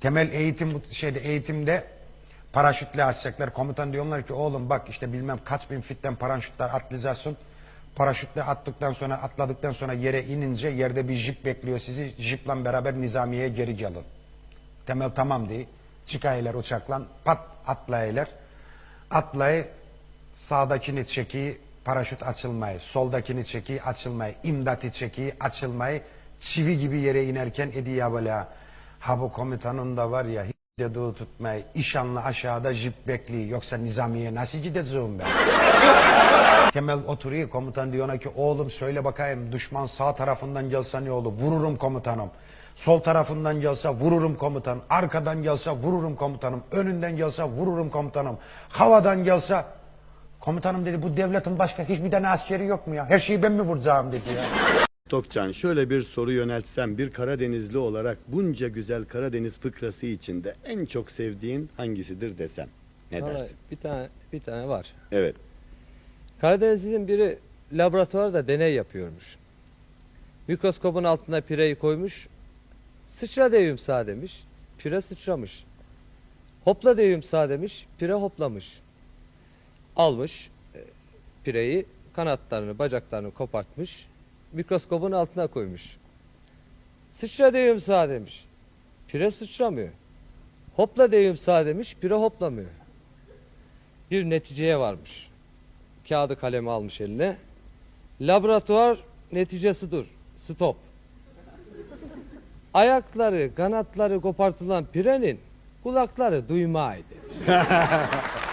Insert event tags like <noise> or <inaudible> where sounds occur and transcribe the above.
Temel eğitim şeyde eğitimde paraşütle atacaklar. Komutan diyorlar ki oğlum bak işte bilmem kaç bin fitten paraşütler atlayacaksın. Paraşütle attıktan sonra atladıktan sonra yere inince yerde bir jip bekliyor sizi. Jiple beraber nizamiye geri gelin. Temel tamam diye. Çıkaylar uçakla pat atlayırlar. Atlayı sağdakini çeki paraşüt açılmayı, soldakini çeki açılmayı, imdatı çeki açılmayı, çivi gibi yere inerken ediyor böyle ha. Bu komutanın da var ya hiç dediği tutmayı, işanlı aşağıda jip bekliyor yoksa nizamiye nasıl gideceğim ben? Kemal oturuyor komutan diyor ona ki oğlum söyle bakayım düşman sağ tarafından gelse ne olur vururum komutanım. Sol tarafından gelse vururum komutanım. Arkadan gelse vururum komutanım. Önünden gelse vururum komutanım. Havadan gelse komutanım dedi bu devletin başka hiçbir tane askeri yok mu ya? Her şeyi ben mi vuracağım dedi ya. Tokcan şöyle bir soru yöneltsem bir Karadenizli olarak bunca güzel Karadeniz fıkrası içinde en çok sevdiğin hangisidir desem ne Vallahi dersin? Bir tane bir tane var. Evet. Karadenizli'nin biri laboratuvarda deney yapıyormuş. Mikroskopun altına pireyi koymuş. Sıçra deyim sağ demiş. Pire sıçramış. Hopla deyim sağ demiş. Pire hoplamış. Almış e, pireyi kanatlarını bacaklarını kopartmış. Mikroskopun altına koymuş. Sıçra deyim sağ demiş. Pire sıçramıyor. Hopla deyim sağ demiş. Pire hoplamıyor. Bir neticeye varmış kağıdı kalemi almış eline. Laboratuvar neticesi dur. Stop. Ayakları, kanatları kopartılan pirenin kulakları duymaydı. <laughs>